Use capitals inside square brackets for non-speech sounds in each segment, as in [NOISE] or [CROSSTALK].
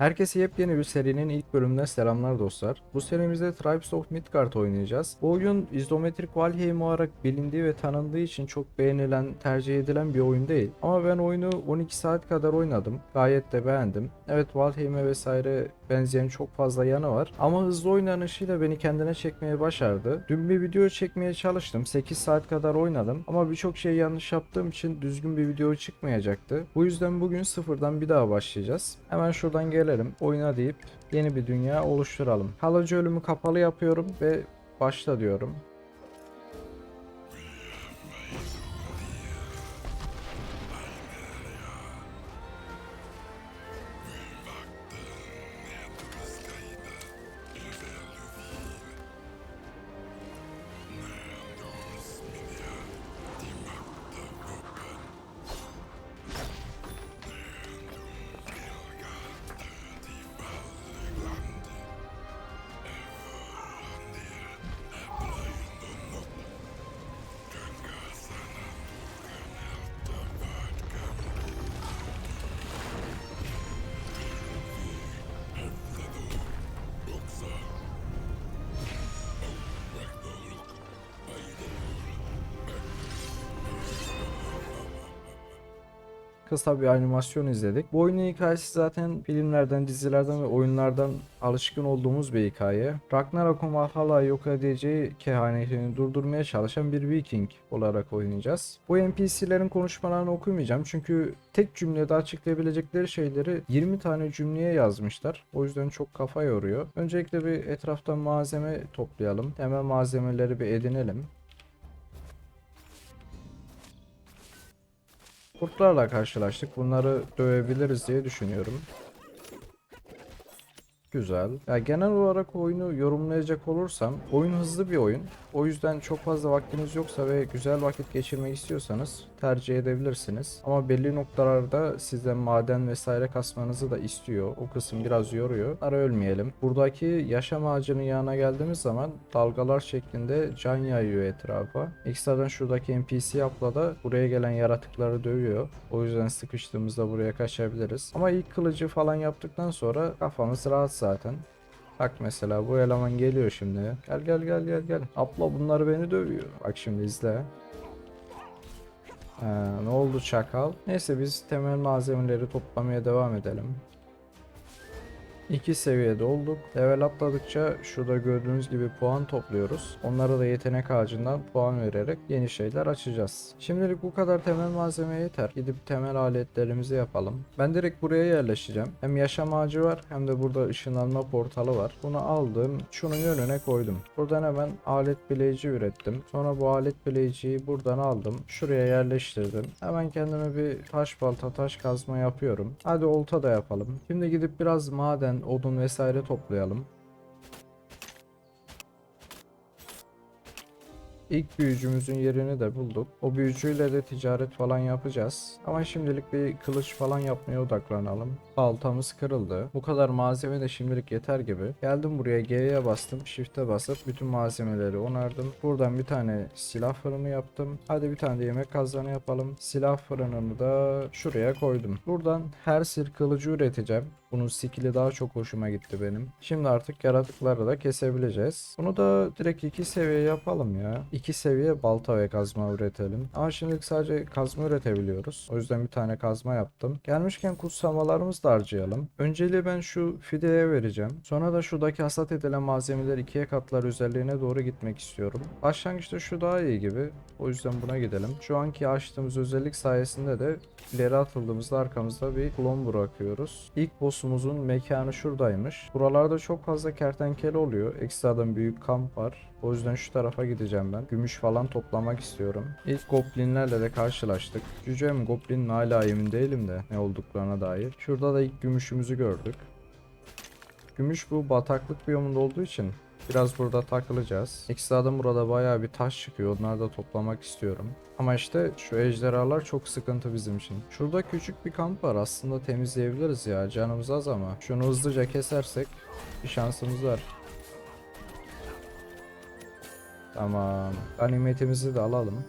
Herkese yepyeni bir serinin ilk bölümüne selamlar dostlar. Bu serimizde Tribes of Midgard oynayacağız. Bu oyun izometrik Valheim olarak bilindiği ve tanındığı için çok beğenilen, tercih edilen bir oyun değil. Ama ben oyunu 12 saat kadar oynadım. Gayet de beğendim. Evet Valheim'e vesaire benzeyen çok fazla yanı var. Ama hızlı oynanışıyla beni kendine çekmeye başardı. Dün bir video çekmeye çalıştım. 8 saat kadar oynadım. Ama birçok şey yanlış yaptığım için düzgün bir video çıkmayacaktı. Bu yüzden bugün sıfırdan bir daha başlayacağız. Hemen şuradan gelelim. Oyuna deyip yeni bir dünya oluşturalım. Kalıcı ölümü kapalı yapıyorum ve başla diyorum. Kısa bir animasyon izledik. Bu oyunun hikayesi zaten filmlerden, dizilerden ve oyunlardan alışkın olduğumuz bir hikaye. Ragnarok'un Valhalla'yı yok edeceği kehanetini durdurmaya çalışan bir Viking olarak oynayacağız. Bu NPC'lerin konuşmalarını okumayacağım çünkü tek cümlede açıklayabilecekleri şeyleri 20 tane cümleye yazmışlar. O yüzden çok kafa yoruyor. Öncelikle bir etraftan malzeme toplayalım. Hemen malzemeleri bir edinelim. Kurtlarla karşılaştık. Bunları dövebiliriz diye düşünüyorum. Güzel. Ya genel olarak oyunu yorumlayacak olursam oyun hızlı bir oyun. O yüzden çok fazla vaktiniz yoksa ve güzel vakit geçirmek istiyorsanız tercih edebilirsiniz. Ama belli noktalarda sizden maden vesaire kasmanızı da istiyor. O kısım biraz yoruyor. Ara ölmeyelim. Buradaki yaşam ağacının yanına geldiğimiz zaman dalgalar şeklinde can yayıyor etrafa. Ekstradan şuradaki NPC yapla da buraya gelen yaratıkları dövüyor. O yüzden sıkıştığımızda buraya kaçabiliriz. Ama ilk kılıcı falan yaptıktan sonra kafamız rahat zaten. Bak mesela bu eleman geliyor şimdi. Gel gel gel gel gel. Abla bunlar beni dövüyor. Bak şimdi izle. Ha, ne oldu çakal? Neyse biz temel malzemeleri toplamaya devam edelim. İki seviyede olduk. Level atladıkça şurada gördüğünüz gibi puan topluyoruz. Onlara da yetenek ağacından puan vererek yeni şeyler açacağız. Şimdilik bu kadar temel malzeme yeter. Gidip temel aletlerimizi yapalım. Ben direkt buraya yerleşeceğim. Hem yaşam ağacı var hem de burada ışınlanma portalı var. Bunu aldım. Şunun önüne koydum. Buradan hemen alet bileyici ürettim. Sonra bu alet bileyiciyi buradan aldım. Şuraya yerleştirdim. Hemen kendime bir taş balta taş kazma yapıyorum. Hadi olta da yapalım. Şimdi gidip biraz maden odun vesaire toplayalım. İlk büyücümüzün yerini de bulduk. O büyücüyle de ticaret falan yapacağız. Ama şimdilik bir kılıç falan yapmaya odaklanalım. Baltamız kırıldı. Bu kadar malzeme de şimdilik yeter gibi. Geldim buraya G'ye bastım. Shift'e basıp bütün malzemeleri onardım. Buradan bir tane silah fırını yaptım. Hadi bir tane de yemek kazanı yapalım. Silah fırınını da şuraya koydum. Buradan her sir kılıcı üreteceğim. Bunun skill'i daha çok hoşuma gitti benim. Şimdi artık yaratıkları da kesebileceğiz. Bunu da direkt iki seviye yapalım ya. İki seviye balta ve kazma üretelim. Ama şimdilik sadece kazma üretebiliyoruz. O yüzden bir tane kazma yaptım. Gelmişken kutsamalarımızı da harcayalım. Önceliği ben şu fideye vereceğim. Sonra da şuradaki hasat edilen malzemeler ikiye katlar özelliğine doğru gitmek istiyorum. Başlangıçta şu daha iyi gibi. O yüzden buna gidelim. Şu anki açtığımız özellik sayesinde de ileri atıldığımızda arkamızda bir klon bırakıyoruz. İlk boss'umuzun mekanı şuradaymış. Buralarda çok fazla kertenkele oluyor. Ekstradan büyük kamp var. O yüzden şu tarafa gideceğim ben. Gümüş falan toplamak istiyorum. İlk goblinlerle de karşılaştık. Cüce mi goblin mi hala emin değilim de ne olduklarına dair. Şurada da ilk gümüşümüzü gördük. Gümüş bu bataklık biyomunda olduğu için biraz burada takılacağız. Ekstradan burada bayağı bir taş çıkıyor. Onları da toplamak istiyorum. Ama işte şu ejderhalar çok sıkıntı bizim için. Şurada küçük bir kamp var. Aslında temizleyebiliriz ya. Canımız az ama. Şunu hızlıca kesersek bir şansımız var. Tamam. Ganimetimizi de alalım.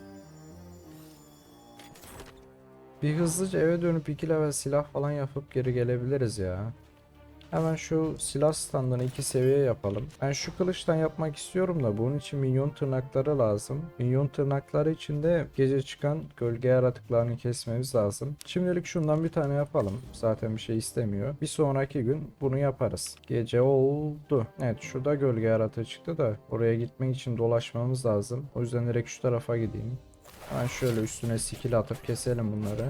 Bir hızlıca eve dönüp iki level silah falan yapıp geri gelebiliriz ya. Hemen şu silah standını iki seviye yapalım. Ben şu kılıçtan yapmak istiyorum da bunun için minyon tırnakları lazım. Minyon tırnakları için de gece çıkan gölge yaratıklarını kesmemiz lazım. Şimdilik şundan bir tane yapalım. Zaten bir şey istemiyor. Bir sonraki gün bunu yaparız. Gece oldu. Evet şurada gölge yaratığı çıktı da oraya gitmek için dolaşmamız lazım. O yüzden direkt şu tarafa gideyim. Hemen şöyle üstüne skill atıp keselim bunları.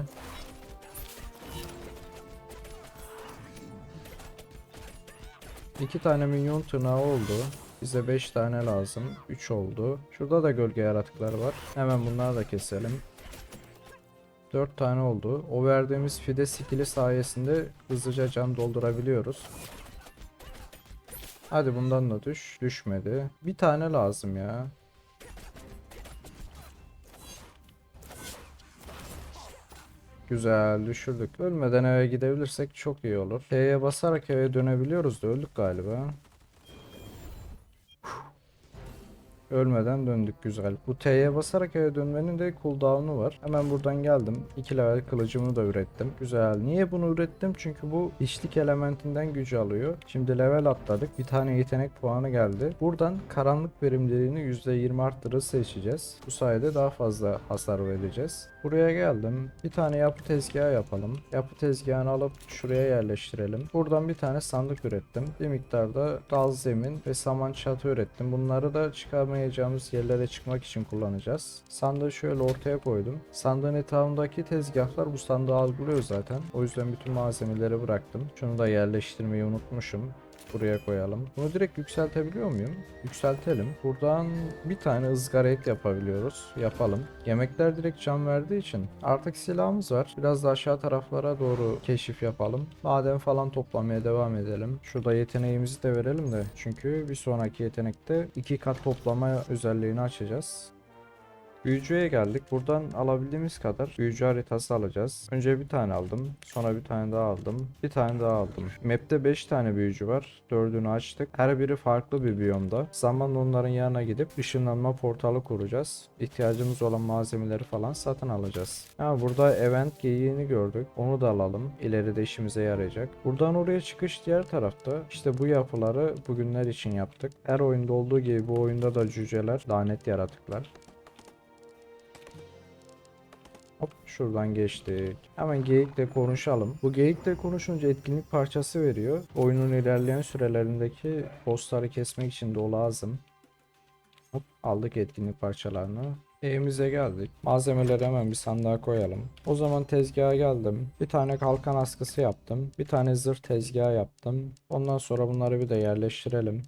İki tane minyon tırnağı oldu. Bize 5 tane lazım. 3 oldu. Şurada da gölge yaratıklar var. Hemen bunları da keselim. 4 tane oldu. O verdiğimiz fide skill'i sayesinde hızlıca can doldurabiliyoruz. Hadi bundan da düş. Düşmedi. Bir tane lazım ya. Güzel düşürdük. Ölmeden eve gidebilirsek çok iyi olur. T'ye basarak eve dönebiliyoruz da öldük galiba. Ölmeden döndük güzel. Bu T'ye basarak eve dönmenin de cooldown'u var. Hemen buradan geldim. 2 level kılıcımı da ürettim. Güzel. Niye bunu ürettim? Çünkü bu içlik elementinden gücü alıyor. Şimdi level atladık. Bir tane yetenek puanı geldi. Buradan karanlık verimliliğini %20 arttırır seçeceğiz. Bu sayede daha fazla hasar vereceğiz. Buraya geldim. Bir tane yapı tezgahı yapalım. Yapı tezgahını alıp şuraya yerleştirelim. Buradan bir tane sandık ürettim. Bir miktarda dal zemin ve saman çatı ürettim. Bunları da çıkarmayacağımız yerlere çıkmak için kullanacağız. Sandığı şöyle ortaya koydum. Sandığın etrafındaki tezgahlar bu sandığı algılıyor zaten. O yüzden bütün malzemeleri bıraktım. Şunu da yerleştirmeyi unutmuşum. Buraya koyalım. Bunu direkt yükseltebiliyor muyum? Yükseltelim. Buradan bir tane ızgara et yapabiliyoruz. Yapalım. Yemekler direkt can verdiği için artık silahımız var. Biraz da aşağı taraflara doğru keşif yapalım. Maden falan toplamaya devam edelim. Şurada yeteneğimizi de verelim de. Çünkü bir sonraki yetenekte iki kat toplama özelliğini açacağız. Büyücüye geldik. Buradan alabildiğimiz kadar büyücü haritası alacağız. Önce bir tane aldım. Sonra bir tane daha aldım. Bir tane daha aldım. Map'te 5 tane büyücü var. Dördünü açtık. Her biri farklı bir biyomda. Zamanla onların yanına gidip ışınlanma portalı kuracağız. İhtiyacımız olan malzemeleri falan satın alacağız. Ha burada event geyiğini gördük. Onu da alalım. İleride işimize yarayacak. Buradan oraya çıkış diğer tarafta. İşte bu yapıları bugünler için yaptık. Her oyunda olduğu gibi bu oyunda da cüceler, lanet yaratıklar. Hop şuradan geçtik. Hemen geyikle konuşalım. Bu geyikle konuşunca etkinlik parçası veriyor. Oyunun ilerleyen sürelerindeki bossları kesmek için de o lazım. Hop aldık etkinlik parçalarını. Evimize geldik. Malzemeleri hemen bir sandığa koyalım. O zaman tezgaha geldim. Bir tane kalkan askısı yaptım. Bir tane zırh tezgahı yaptım. Ondan sonra bunları bir de yerleştirelim.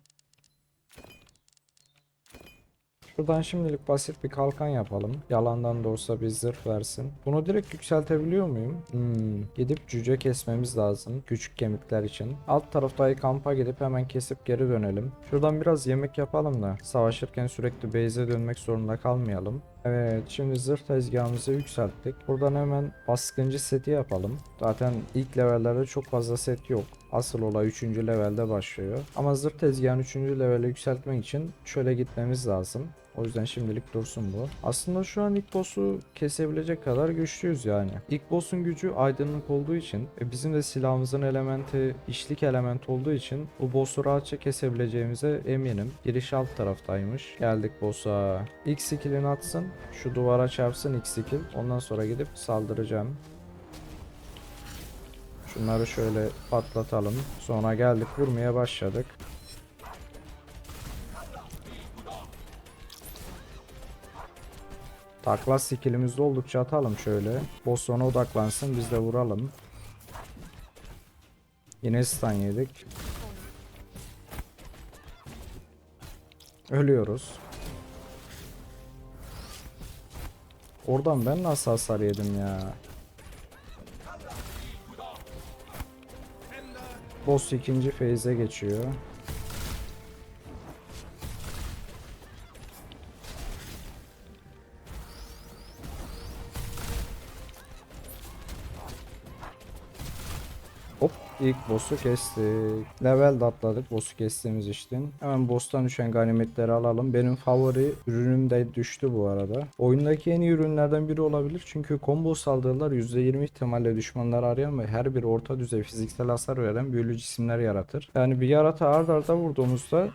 Şuradan şimdilik basit bir kalkan yapalım. Yalandan da olsa bir zırh versin. Bunu direkt yükseltebiliyor muyum? Hmm. Gidip cüce kesmemiz lazım. Küçük kemikler için. Alt taraftaki kampa gidip hemen kesip geri dönelim. Şuradan biraz yemek yapalım da savaşırken sürekli base'e dönmek zorunda kalmayalım. Evet şimdi zırh tezgahımızı yükselttik. Buradan hemen baskıncı seti yapalım. Zaten ilk levellerde çok fazla set yok. Asıl olay 3. levelde başlıyor. Ama zırh tezgahını 3. levele yükseltmek için şöyle gitmemiz lazım. O yüzden şimdilik dursun bu. Aslında şu an ilk boss'u kesebilecek kadar güçlüyüz yani. İlk boss'un gücü aydınlık olduğu için ve bizim de silahımızın elementi işlik element olduğu için bu boss'u rahatça kesebileceğimize eminim. Giriş alt taraftaymış. Geldik boss'a. İlk skill'ini atsın. Şu duvara çarpsın ilk skill. Ondan sonra gidip saldıracağım. Şunları şöyle patlatalım. Sonra geldik vurmaya başladık. Takla skillimiz oldukça atalım şöyle. Boss ona odaklansın biz de vuralım. Yine stun yedik. Ölüyoruz. Oradan ben nasıl hasar yedim ya? Boss ikinci phase'e geçiyor. İlk boss'u kestik. Level de atladık boss'u kestiğimiz için. Hemen boss'tan düşen ganimetleri alalım. Benim favori ürünüm de düştü bu arada. Oyundaki en iyi ürünlerden biri olabilir. Çünkü combo saldırılar %20 ihtimalle düşmanları arayan ve her bir orta düzey fiziksel hasar veren büyülü cisimler yaratır. Yani bir yaratığı ard arda vurduğumuzda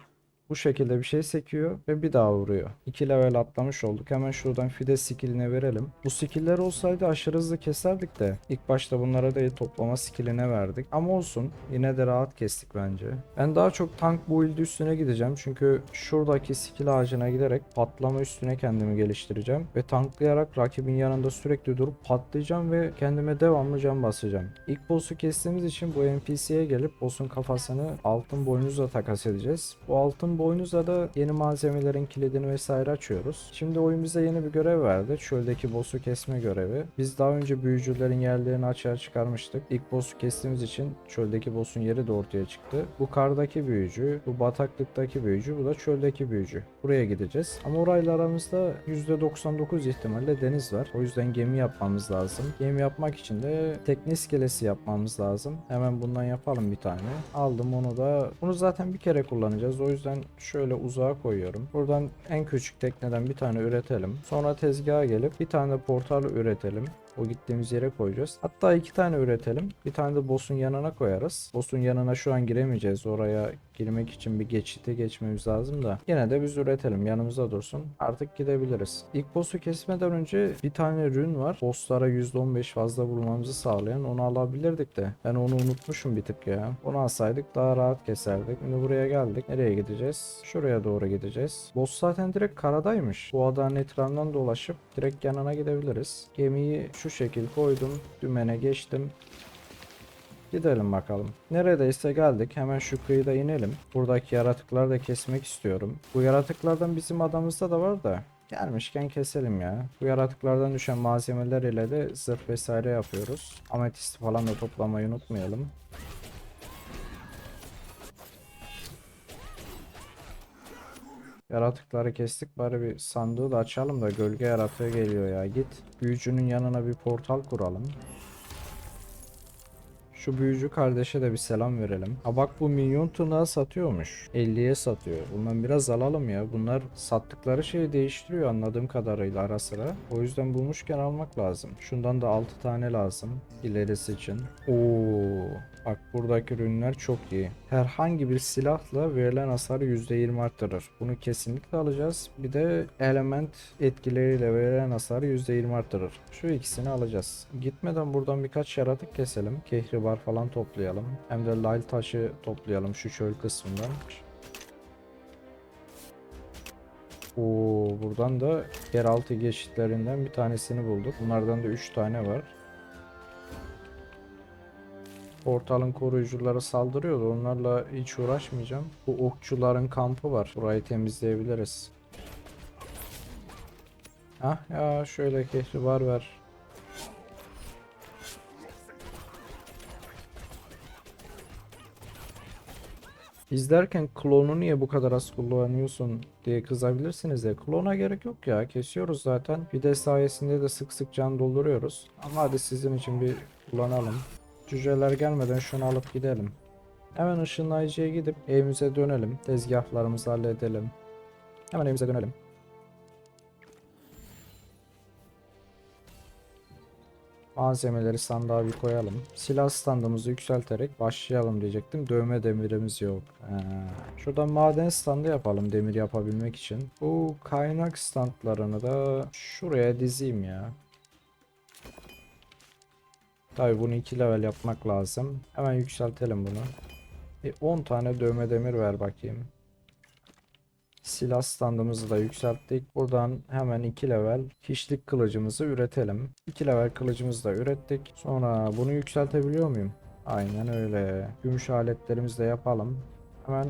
bu şekilde bir şey sekiyor ve bir daha vuruyor. 2 level atlamış olduk. Hemen şuradan fide skilline verelim. Bu skiller olsaydı aşırı hızlı keserdik de ilk başta bunlara değil toplama skilline verdik. Ama olsun yine de rahat kestik bence. Ben daha çok tank build üstüne gideceğim. Çünkü şuradaki skill ağacına giderek patlama üstüne kendimi geliştireceğim. Ve tanklayarak rakibin yanında sürekli durup patlayacağım ve kendime devamlı can basacağım. İlk boss'u kestiğimiz için bu NPC'ye gelip boss'un kafasını altın boynuzla takas edeceğiz. Bu altın boynuzla da yeni malzemelerin kilidini vesaire açıyoruz. Şimdi oyun bize yeni bir görev verdi. Çöldeki boss'u kesme görevi. Biz daha önce büyücülerin yerlerini açığa çıkarmıştık. İlk boss'u kestiğimiz için çöldeki boss'un yeri de ortaya çıktı. Bu kardaki büyücü, bu bataklıktaki büyücü, bu da çöldeki büyücü. Buraya gideceğiz. Ama orayla aramızda %99 ihtimalle deniz var. O yüzden gemi yapmamız lazım. Gemi yapmak için de tekne iskelesi yapmamız lazım. Hemen bundan yapalım bir tane. Aldım onu da. Bunu zaten bir kere kullanacağız. O yüzden şöyle uzağa koyuyorum. Buradan en küçük tekneden bir tane üretelim. Sonra tezgaha gelip bir tane portal üretelim. O gittiğimiz yere koyacağız. Hatta iki tane üretelim. Bir tane de boss'un yanına koyarız. Boss'un yanına şu an giremeyeceğiz. Oraya girmek için bir geçite geçmemiz lazım da. Yine de biz üretelim. Yanımızda dursun. Artık gidebiliriz. İlk boss'u kesmeden önce bir tane rün var. Boss'lara %15 fazla vurmamızı sağlayan. Onu alabilirdik de. Ben onu unutmuşum bir tık ya. Onu alsaydık daha rahat keserdik. Şimdi buraya geldik. Nereye gideceğiz? Şuraya doğru gideceğiz. Boss zaten direkt karadaymış. Bu adanın etrafından dolaşıp direkt yanına gidebiliriz. Gemiyi şu şekil koydum. Dümene geçtim. Gidelim bakalım. Neredeyse geldik. Hemen şu kıyıda inelim. Buradaki yaratıkları da kesmek istiyorum. Bu yaratıklardan bizim adamızda da var da. Gelmişken keselim ya. Bu yaratıklardan düşen malzemeler ile de zırh vesaire yapıyoruz. Ametist falan da toplamayı unutmayalım. Yaratıkları kestik bari bir sandığı da açalım da gölge yaratığı geliyor ya git. Büyücünün yanına bir portal kuralım. Şu büyücü kardeşe de bir selam verelim. Ha bak bu minyon tırnağı satıyormuş. 50'ye satıyor. Bundan biraz alalım ya. Bunlar sattıkları şeyi değiştiriyor anladığım kadarıyla ara sıra. O yüzden bulmuşken almak lazım. Şundan da 6 tane lazım. ilerisi için. Oo, bak buradaki ürünler çok iyi. Herhangi bir silahla verilen hasarı %20 arttırır. Bunu kesinlikle alacağız. Bir de element etkileriyle verilen hasarı %20 arttırır. Şu ikisini alacağız. Gitmeden buradan birkaç yaratık keselim. Kehribar falan toplayalım. Hem de lal taşı toplayalım şu çöl kısmından. Oo, buradan da yeraltı geçitlerinden bir tanesini bulduk. Bunlardan da 3 tane var. Portalın koruyucuları saldırıyordu. Onlarla hiç uğraşmayacağım. Bu okçuların kampı var. Burayı temizleyebiliriz. Ah ya şöyle kehribar ver. İzlerken klonu niye bu kadar az kullanıyorsun diye kızabilirsiniz de klona gerek yok ya. Kesiyoruz zaten. Bir de sayesinde de sık sık can dolduruyoruz. Ama hadi sizin için bir kullanalım. Cüceler gelmeden şunu alıp gidelim. Hemen ışınlayıcıya gidip evimize dönelim. Tezgahlarımızı halledelim. Hemen evimize dönelim Malzemeleri sandığa bir koyalım. Silah standımızı yükselterek başlayalım diyecektim. Dövme demirimiz yok. Ee, şuradan maden standı yapalım demir yapabilmek için. Bu kaynak standlarını da şuraya dizeyim ya. Tabi bunu 2 level yapmak lazım. Hemen yükseltelim bunu. Bir 10 tane dövme demir ver bakayım. Silah standımızı da yükselttik. Buradan hemen 2 level hiçlik kılıcımızı üretelim. 2 level kılıcımızı da ürettik. Sonra bunu yükseltebiliyor muyum? Aynen öyle. Gümüş aletlerimizi de yapalım. Hemen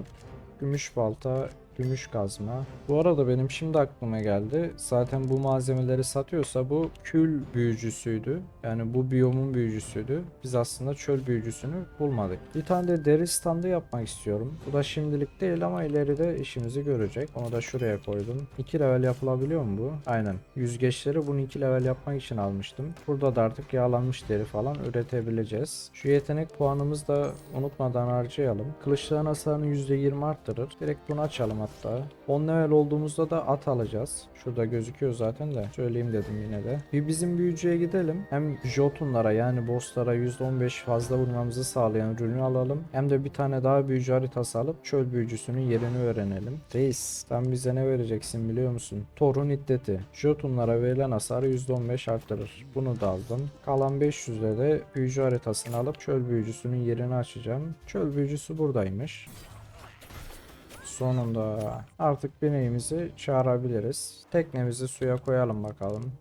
gümüş balta Gümüş kazma. Bu arada benim şimdi aklıma geldi. Zaten bu malzemeleri satıyorsa bu kül büyücüsüydü. Yani bu biyomun büyücüsüydü. Biz aslında çöl büyücüsünü bulmadık. Bir tane de deri standı yapmak istiyorum. Bu da şimdilik değil ama ileride işimizi görecek. Onu da şuraya koydum. 2 level yapılabiliyor mu bu? Aynen. Yüzgeçleri bunu 2 level yapmak için almıştım. Burada da artık yağlanmış deri falan üretebileceğiz. Şu yetenek puanımızı da unutmadan harcayalım. Kılıçların hasarını %20 arttırır. Direkt bunu açalım hatta. 10 level olduğumuzda da at alacağız. Şurada gözüküyor zaten de. Söyleyeyim dedim yine de. Bir bizim büyücüye gidelim. Hem Jotunlara yani bosslara %15 fazla vurmamızı sağlayan ürünü alalım. Hem de bir tane daha büyücü haritası alıp çöl büyücüsünün yerini öğrenelim. Reis sen bize ne vereceksin biliyor musun? Thor'un iddeti. Jotunlara verilen hasarı %15 arttırır. Bunu da aldım. Kalan 500'le de büyücü haritasını alıp çöl büyücüsünün yerini açacağım. Çöl büyücüsü buradaymış. Sonunda artık bineğimizi çağırabiliriz. Teknemizi suya koyalım bakalım.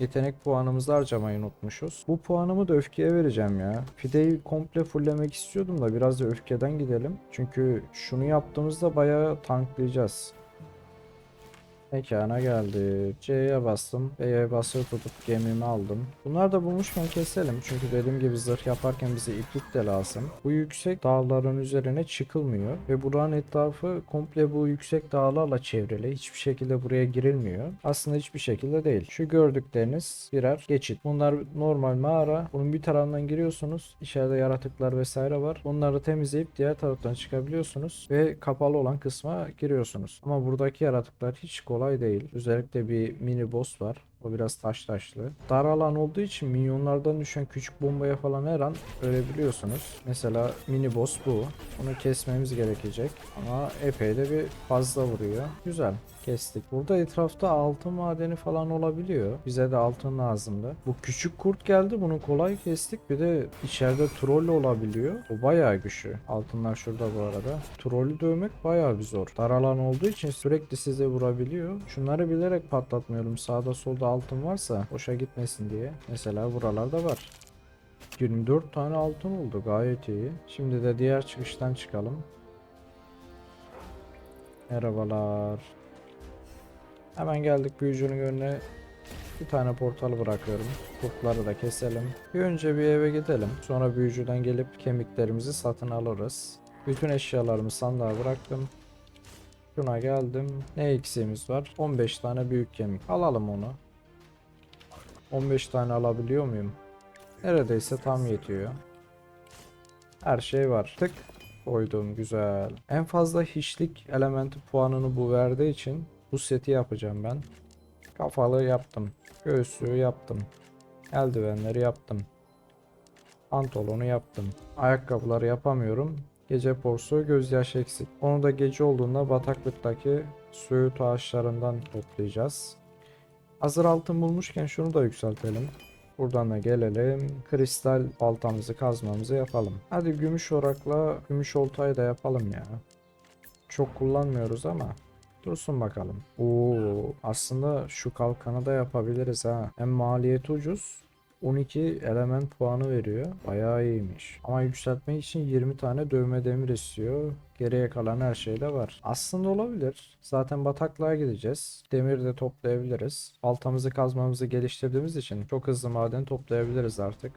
Yetenek puanımızı harcamayı unutmuşuz. Bu puanımı da öfkeye vereceğim ya. Fideyi komple fulllemek istiyordum da biraz da öfkeden gidelim. Çünkü şunu yaptığımızda bayağı tanklayacağız. Mekana geldi. C'ye bastım. B'ye basılı tutup gemimi aldım. Bunlar da bulmuşken keselim. Çünkü dediğim gibi zırh yaparken bize iplik de lazım. Bu yüksek dağların üzerine çıkılmıyor. Ve buranın etrafı komple bu yüksek dağlarla çevrili. Hiçbir şekilde buraya girilmiyor. Aslında hiçbir şekilde değil. Şu gördükleriniz birer geçit. Bunlar normal mağara. Bunun bir tarafından giriyorsunuz. İçeride yaratıklar vesaire var. Bunları temizleyip diğer taraftan çıkabiliyorsunuz. Ve kapalı olan kısma giriyorsunuz. Ama buradaki yaratıklar hiç kolay değil. Özellikle bir mini boss var. O biraz taş taşlı. Dar alan olduğu için minyonlardan düşen küçük bombaya falan her an ölebiliyorsunuz. Mesela mini boss bu. Bunu kesmemiz gerekecek. Ama epey de bir fazla vuruyor. Güzel. Kestik. Burada etrafta altın madeni falan olabiliyor. Bize de altın lazımdı. Bu küçük kurt geldi. Bunu kolay kestik. Bir de içeride troll olabiliyor. O bayağı güçlü. Altınlar şurada bu arada. Trollü dövmek bayağı bir zor. Dar alan olduğu için sürekli size vurabiliyor. Şunları bilerek patlatmıyorum. Sağda solda altın varsa boşa gitmesin diye. Mesela buralarda var. 24 tane altın oldu gayet iyi. Şimdi de diğer çıkıştan çıkalım. Merhabalar. Hemen geldik büyücünün önüne. Bir tane portal bırakıyorum. Kurtları da keselim. Bir önce bir eve gidelim. Sonra büyücüden gelip kemiklerimizi satın alırız. Bütün eşyalarımı sandığa bıraktım. Şuna geldim. Ne eksiğimiz var? 15 tane büyük kemik. Alalım onu. 15 tane alabiliyor muyum? Neredeyse tam yetiyor. Her şey var. Tık koydum güzel. En fazla hiçlik elementi puanını bu verdiği için bu seti yapacağım ben. Kafalı yaptım. Göğüslüğü yaptım. Eldivenleri yaptım. Pantolonu yaptım. Ayakkabıları yapamıyorum. Gece porsu gözyaşı eksik. Onu da gece olduğunda bataklıktaki söğüt ağaçlarından toplayacağız. Hazır altın bulmuşken şunu da yükseltelim. Buradan da gelelim. Kristal baltamızı kazmamızı yapalım. Hadi gümüş orakla gümüş oltayı da yapalım ya. Çok kullanmıyoruz ama. Dursun bakalım. Oo, aslında şu kalkanı da yapabiliriz ha. Hem maliyeti ucuz. 12 element puanı veriyor. Bayağı iyiymiş. Ama yükseltmek için 20 tane dövme demir istiyor. Geriye kalan her şey de var. Aslında olabilir. Zaten bataklığa gideceğiz. Demir de toplayabiliriz. Baltamızı kazmamızı geliştirdiğimiz için çok hızlı maden toplayabiliriz artık.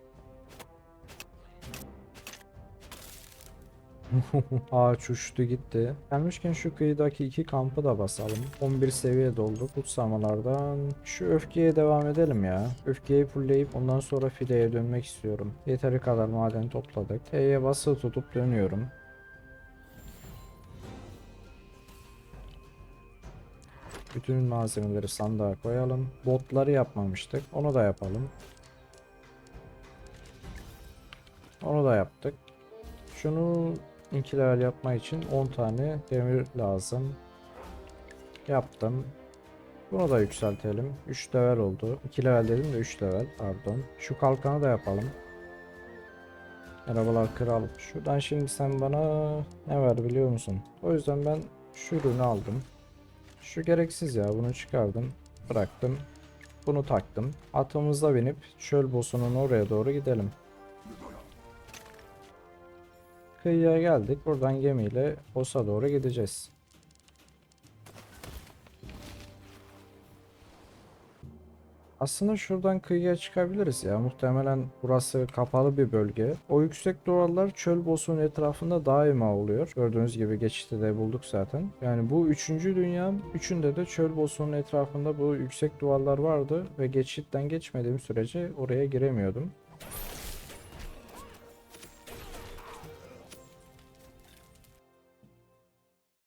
[LAUGHS] Ağaç uçtu gitti. Gelmişken şu kıyıdaki iki kampı da basalım. 11 seviye doldu. Kutsamalardan şu öfkeye devam edelim ya. Öfkeyi fullleyip ondan sonra fideye dönmek istiyorum. Yeteri kadar maden topladık. T'ye basılı tutup dönüyorum. Bütün malzemeleri sandığa koyalım. Botları yapmamıştık. Onu da yapalım. Onu da yaptık. Şunu 2 level yapmak için 10 tane demir lazım. Yaptım. Bunu da yükseltelim. 3 level oldu. 2 level dedim de 3 level pardon. Şu kalkanı da yapalım. Merhabalar kral. Şuradan şimdi sen bana ne ver biliyor musun? O yüzden ben şu ürünü aldım. Şu gereksiz ya bunu çıkardım. Bıraktım. Bunu taktım. Atımızla binip çöl bossunun oraya doğru gidelim. Kıyıya geldik. Buradan gemiyle Os'a doğru gideceğiz. Aslında şuradan kıyıya çıkabiliriz ya. Muhtemelen burası kapalı bir bölge. O yüksek duvarlar çöl bossunun etrafında daima oluyor. Gördüğünüz gibi geçitte de bulduk zaten. Yani bu üçüncü dünya. Üçünde de çöl bossunun etrafında bu yüksek duvarlar vardı. Ve geçitten geçmediğim sürece oraya giremiyordum.